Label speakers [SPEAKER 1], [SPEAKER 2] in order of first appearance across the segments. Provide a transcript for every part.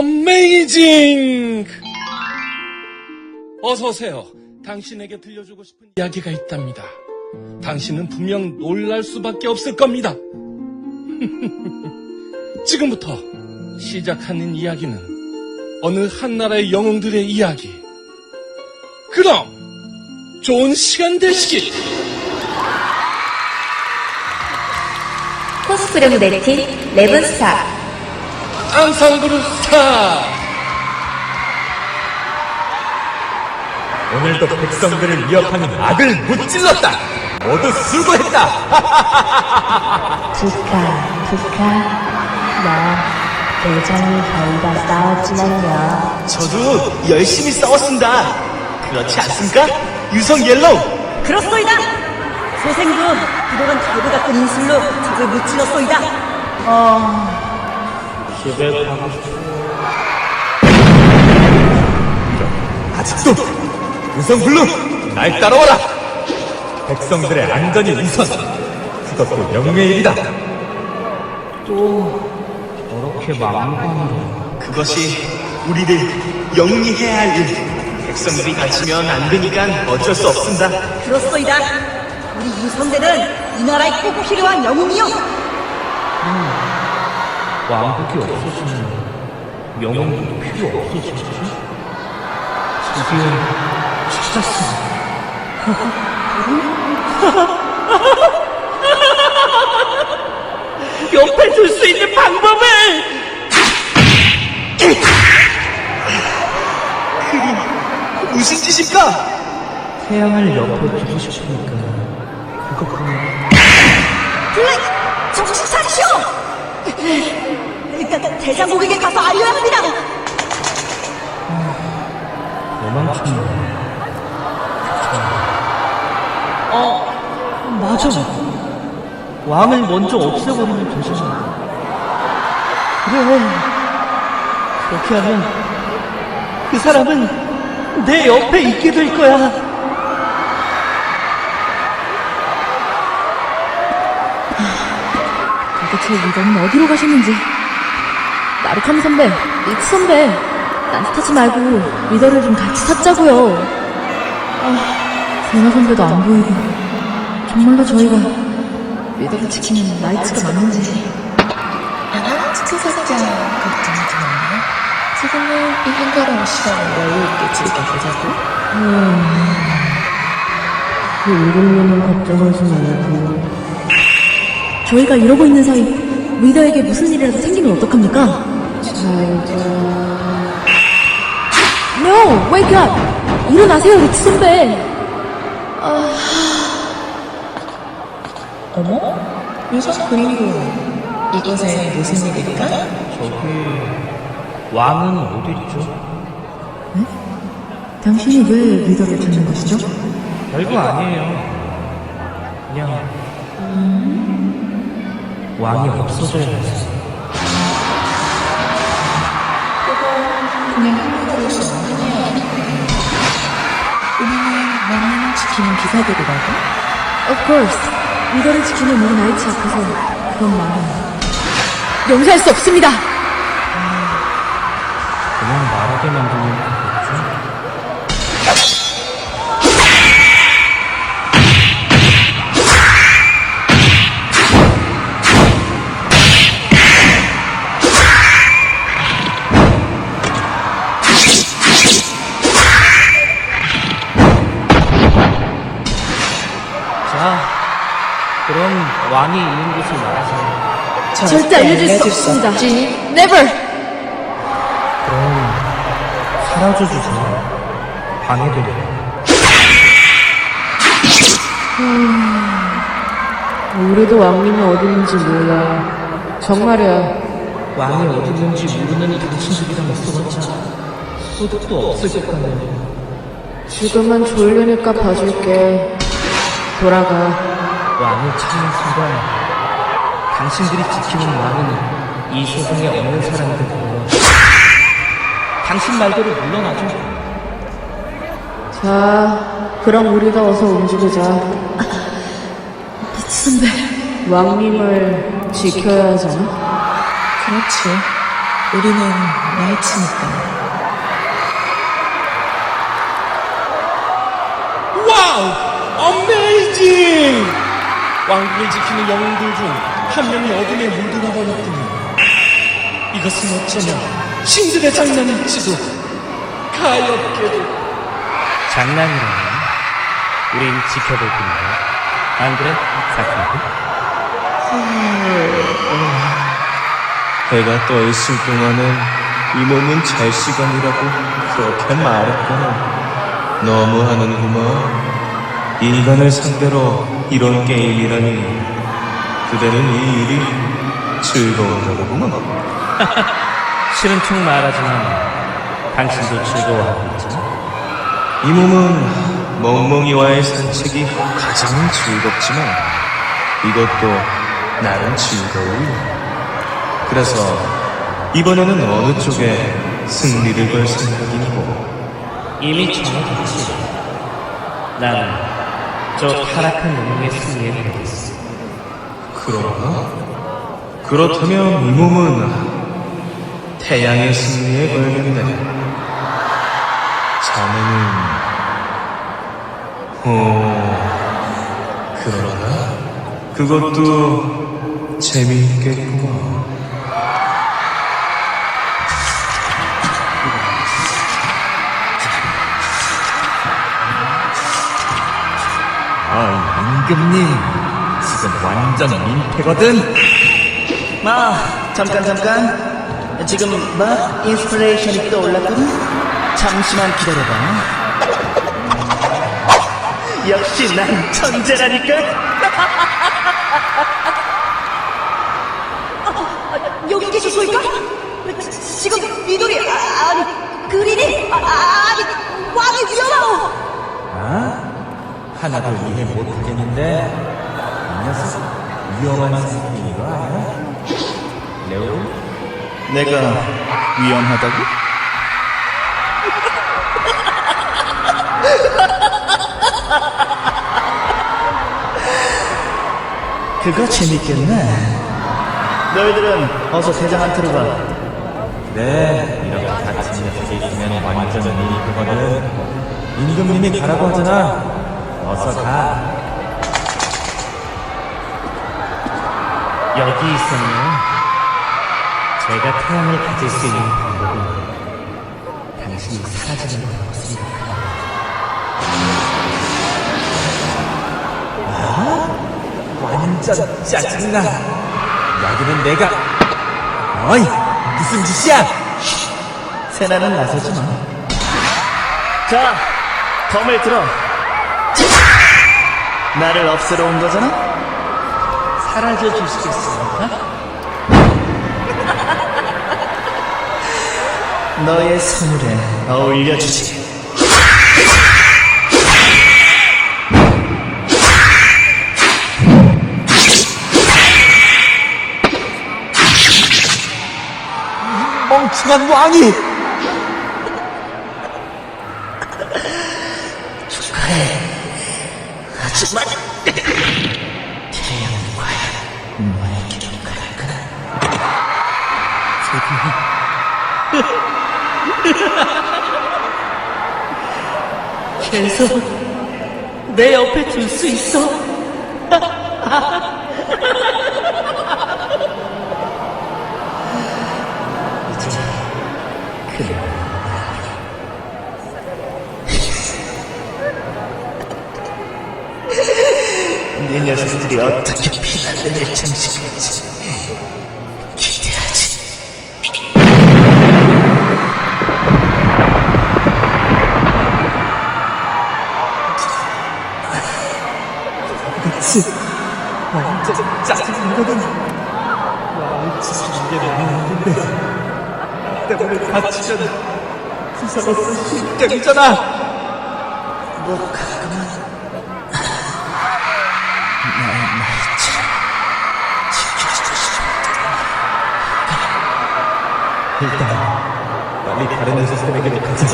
[SPEAKER 1] 어메이징! 어서오세요. 당신에게 들려주고 싶은 이야기가 있답니다. 당신은 분명 놀랄 수밖에 없을 겁니다. 지금부터 시작하는 이야기는 어느 한 나라의 영웅들의 이야기. 그럼 좋은 시간 되시길!
[SPEAKER 2] 코스프레 모델팀 레븐스타
[SPEAKER 1] 앙상그룹 스타!
[SPEAKER 3] 오늘도 백성들을 위협하는 악을 무찔렀다. 모두 수고했다.
[SPEAKER 4] 부카, 부카. 나 대장이 저희가 싸웠지만요.
[SPEAKER 5] 저도 열심히 싸웠습니다. 그렇지 않습니까? 유성 옐로우!
[SPEAKER 6] 그렇소이다! 소생도 그동안 갈고 닦은 인술로 적을 무찔렀소이다!
[SPEAKER 3] 아직도 유성블루 날 따라와라. 백성들의 안전이 우선. 그것도 명예의 일이다.
[SPEAKER 5] 그것이 우리들 영웅이 해야 할 일. 백성들이 다치면 안 되니까 어쩔 수 없습니다.
[SPEAKER 6] 그렇소이다! 우리 유성대는 이 나라에 꼭 필요한 영웅이요!
[SPEAKER 7] 왕국이 없어지면 영웅도 필요 없어지지? 드디어 찾았어.
[SPEAKER 6] 옆에 둘 수 있는 방법을!
[SPEAKER 5] 무슨 짓입니까?
[SPEAKER 7] 태양을 옆에 두고 싶으니까 그것뿐이야.
[SPEAKER 6] 블랙! 정신 차리시오! 대장국에게 가서 알려야 합니다!
[SPEAKER 7] 너만큼 어, 맞아. 왕을 먼저 없애버리면 되잖아. 그래. 그렇게 하면 그 사람은 내 옆에 있게 될 거야.
[SPEAKER 4] 도대체 리더는 어디로 가셨는지. 나루카미 선배, 리츠 선배. 딴짓하지 말고 리더를 좀 같이 찾자고요. 아, 세나 선배도 안 보이고. 정말로 저희가 리더를 지키는 나이츠가 맞는지.
[SPEAKER 8] 치사장 걱정이 드나요? 지금은 이 한가로운 시간을 여유있게 즐겨보자고?
[SPEAKER 4] 그 이름로는 걱정하지 말고. 저희가 이러고 있는 사이 리더에게 무슨 일이라도 생기면 어떡합니까? No! Wake up! 일어나세요, 리치 선배!
[SPEAKER 8] 어머? 유성 그린고 이곳에 무슨 일일까?
[SPEAKER 7] 저기 왕은 어디 있죠?
[SPEAKER 4] 당신이 왜 리더를 찾는 것이죠?
[SPEAKER 7] 별거 아니에요. 그냥 왕이 없어져야 해서.
[SPEAKER 8] 지키는 기사들이라고?
[SPEAKER 4] Of course. 리더를 지키는 우리 나이츠 앞에서 그런 말은 용서할 수 없습니다!
[SPEAKER 7] 그냥 말하게 만드는 거겠죠? 왕이 있는 곳을 말하세요.
[SPEAKER 4] 절대 알려줄 수 없습니다. Never!
[SPEAKER 7] 그럼 사라져 주세요. 방해되네요.
[SPEAKER 4] 우리도 왕님이 어디 있는지 몰라. 정말이야.
[SPEAKER 7] 왕이 어디 있는지 모르는 당신들이랑 있어봤자 소득도 없을 것 같네요.
[SPEAKER 4] 지금은 졸리니까 봐줄게. 돌아가.
[SPEAKER 7] 왕을 찾는 순간 당신들이 지키는 왕은 이 세상에 없는 사람들 보여 당신 말대로 물러나죠.
[SPEAKER 4] 자, 그럼 우리가 어서 움직이자. 미치 선배. 왕님을 지켜야 하잖아.
[SPEAKER 8] 그렇지.
[SPEAKER 2] 우리는 라이츠니까.
[SPEAKER 1] 와우! 어메이징! 왕국을 지키는 영웅들 중 한 명이 어둠에 물들어 버렸군요. 이것은 어쩌면 신들의 장난일지도 가엾게도
[SPEAKER 7] 장난이라면 우린 지켜볼 뿐이야. 안 그래, 사키라고?
[SPEAKER 5] 해가 떠 있을 동안은 이 몸은 잘 시간이라고 그렇게 말했거늘 너무하는구먼 인간을 상대로 이런 게임이라니 그대는 이 일이 즐거운가 보구먼
[SPEAKER 7] 싫은 척 말하지만 당신도 즐거워하고 있잖아.
[SPEAKER 5] 이 몸은 멍멍이와의 산책이 가장 즐겁지만 이것도 나름 즐거워요 그래서 이번에는 어느 쪽에 승리를 걸 생각이고
[SPEAKER 7] 이미 정해졌지. 난 저 타락한 영웅의 승리에 걸겠어.
[SPEAKER 5] 그런가? 그렇다면 이 몸은 태양의 승리에 걸겠네. 자네는, 어, 그러나? 그것도 재미있겠구만. 임금님. 지금 완전 민폐거든?
[SPEAKER 6] 마, 잠깐, 잠깐. 지금 막 인스피레이션이 떠올랐거든? 잠시만 기다려봐. 역시 난 천재라니까?
[SPEAKER 9] 여기 계셨습니까? 지금 미돌이, 아, 아니, 그린이, 아, 아니, 왕이 위험하오!
[SPEAKER 5] 하나도 이해 못하겠는데 이 녀석 위험한 새끼인 거 아니야? 레오?
[SPEAKER 10] 내가 위험하다고?
[SPEAKER 6] 그거 재밌겠네. 너희들은 어서 대장한 테로 가.
[SPEAKER 5] 네 이렇게 같은 녀석이 있으면 완전 민폐거든 임금님이 가라고 하잖아 어서 가
[SPEAKER 7] 여기 있었네요. 제가 태양을 가질 수 있는 방법은 당신이 사라지는 거라고 생각합니다.
[SPEAKER 5] 완전 짜증나 여기는 내가 어이 무슨 짓이야
[SPEAKER 6] 세나는 나서지 마. 자, 검을 들어. 나를 없애러 온 거잖아? 사라져 주시겠습니까? 너의 선물에 어울려 주지.
[SPEAKER 5] 멍청한 왕이
[SPEAKER 6] 너의 길을 갈 거다. 계속 내 옆에 둘 수 있어. 네 녀석들이 어떻게 피날레를 장식할지 기대하지. 그치. 완전 짜증나거든. 와, 지수는 게 많은데. 나 때문에 다치면 부사로서 실격이잖아. 뭐, 가끔 일단 빨리 다른 에서스에게로 가자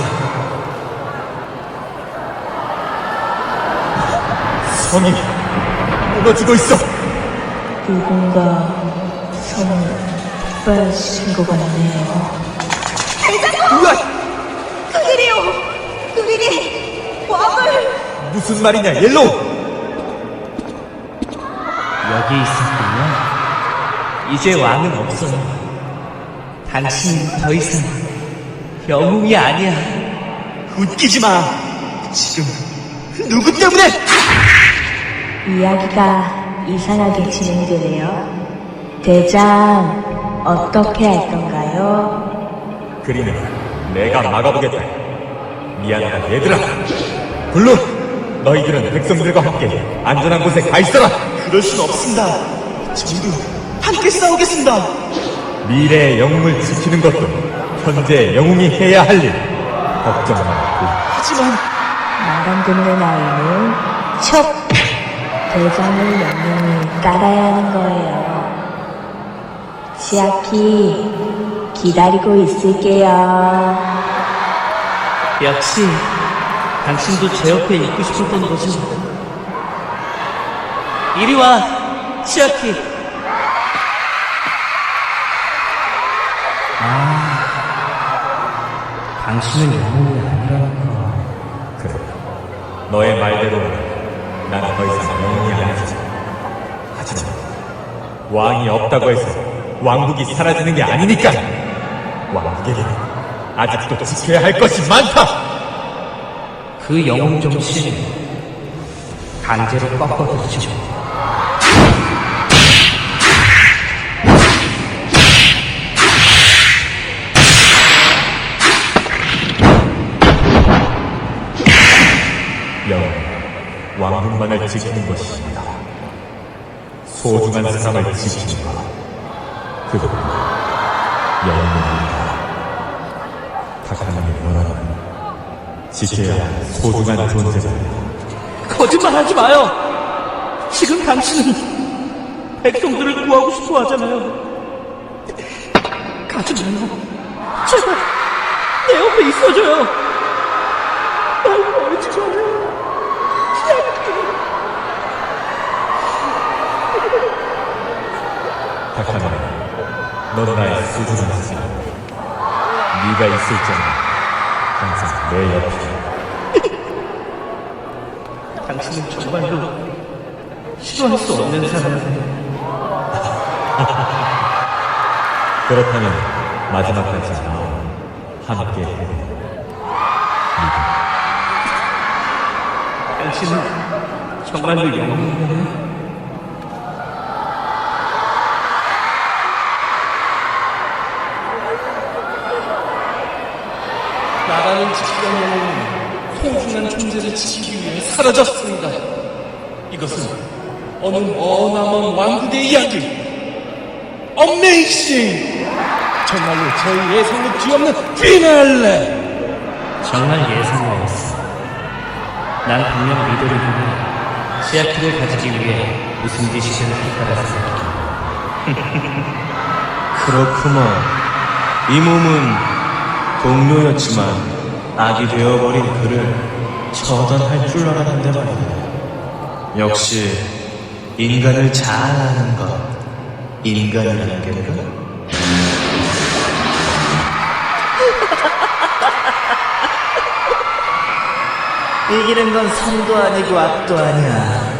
[SPEAKER 6] 성이 무너지고 있어
[SPEAKER 2] 누군가 선을
[SPEAKER 8] 폭발시킨 것 같네요.
[SPEAKER 6] 그들이요! 그들이 왕을!
[SPEAKER 3] 무슨 말이냐, 옐로우!
[SPEAKER 7] 여기 있었군요. 이제 왕은 없어요. 당신은 더 이상 영웅이 아니야.
[SPEAKER 5] 웃기지 마. 지금 누구 때문에?
[SPEAKER 2] 이야기가 이상하게 진행되네요. 대장, 어떻게 할 건가요?
[SPEAKER 3] 그리는 내가 막아보겠다. 미안하다, 얘들아. 블루, 너희들은 백성들과 함께 안전한 곳에 가 있어라.
[SPEAKER 5] 그럴 순 없습니다. 전부 함께 싸우겠습니다.
[SPEAKER 3] 미래의 영웅을 지키는 것도 현재 영웅이 해야 할 일. 걱정 마.
[SPEAKER 5] 하지만
[SPEAKER 2] 말안 듣는 아이는 촉! 대장을 영영히 따라야 하는 거예요. 시아키, 기다리고 있을게요.
[SPEAKER 7] 역시 당신도 제 옆에 있고 싶었던 거죠. 이리 와, 치아키. 아, 당신은 영웅이 아니라니까.
[SPEAKER 3] 그래. 너의 말대로 나는 더 이상 영웅이 아니지. 하지만 왕이 없다고 해서 왕국이 사라지는 게 아니니까 왕국에게 아직도 지켜야 할 것이 많다.
[SPEAKER 7] 그 영웅 정신 강제로 꺾어두죠.
[SPEAKER 3] 영웅, 왕국만을 지키는 것입니다. 소중한 사람을 지키는 것. 그도 영웅 지켜야 할 소중한 존재입니다.
[SPEAKER 7] 거짓말하지 마요. 지금 당신은 백성들을 구하고 싶어 하잖아요. 가지 마요. 제발 내 옆에 있어줘요. 날 버리지 마요.
[SPEAKER 3] 타카님, 넌 나의 소중한 사람. 네가 있을 적은 항상 내 옆이야.
[SPEAKER 7] 당신은 정말로 싫어할 수 없는 사람이세요.
[SPEAKER 3] 그렇다면 마지막까지 나와 함께 해.
[SPEAKER 7] 당신은 정말로 영웅이에
[SPEAKER 1] 지키기 위해 사라졌습니다. 이것은 어느 머나먼 왕국의 이야기. 어메이싱! 정말로 저희 예상을 뒤엎는 피날레!
[SPEAKER 7] 정말 예상외였어. 난 분명 미도를 보고 시아키를 가지기 위해 무슨 짓이든 할 거라 생각해.
[SPEAKER 5] 그렇구먼. 이 몸은 동료였지만 악이 되어버린 그를 처단할 줄 알았는데 말이야. 역시 인간을 잘 아는 것, 인간이라는 게가
[SPEAKER 6] 이기는 건 선도 아니고 악도 아니야.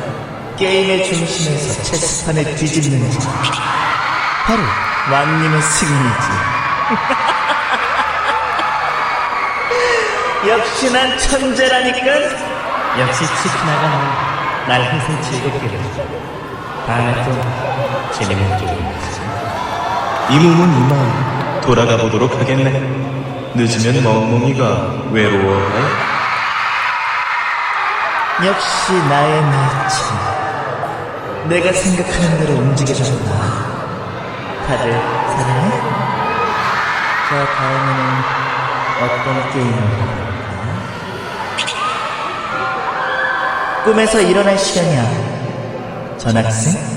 [SPEAKER 6] 게임의 중심에서 체스판을 뒤집는 자. 바로 왕님의 승리지. 역시 난 천재라니까.
[SPEAKER 7] 역시 치키나가 날 항상 즐겁게 해. 다음에 또 재밌는 게임 하자.
[SPEAKER 5] 이 몸은 이만 돌아가 보도록 하겠네. 늦으면 멍멍이가 외로워해.
[SPEAKER 6] 역시 나의 나치. 내가 생각하는 대로 움직여줬구나. 다들 사랑해? 자, 다음에는 어떤 게임을 꿈에서 일어날 시간이야. 전학생?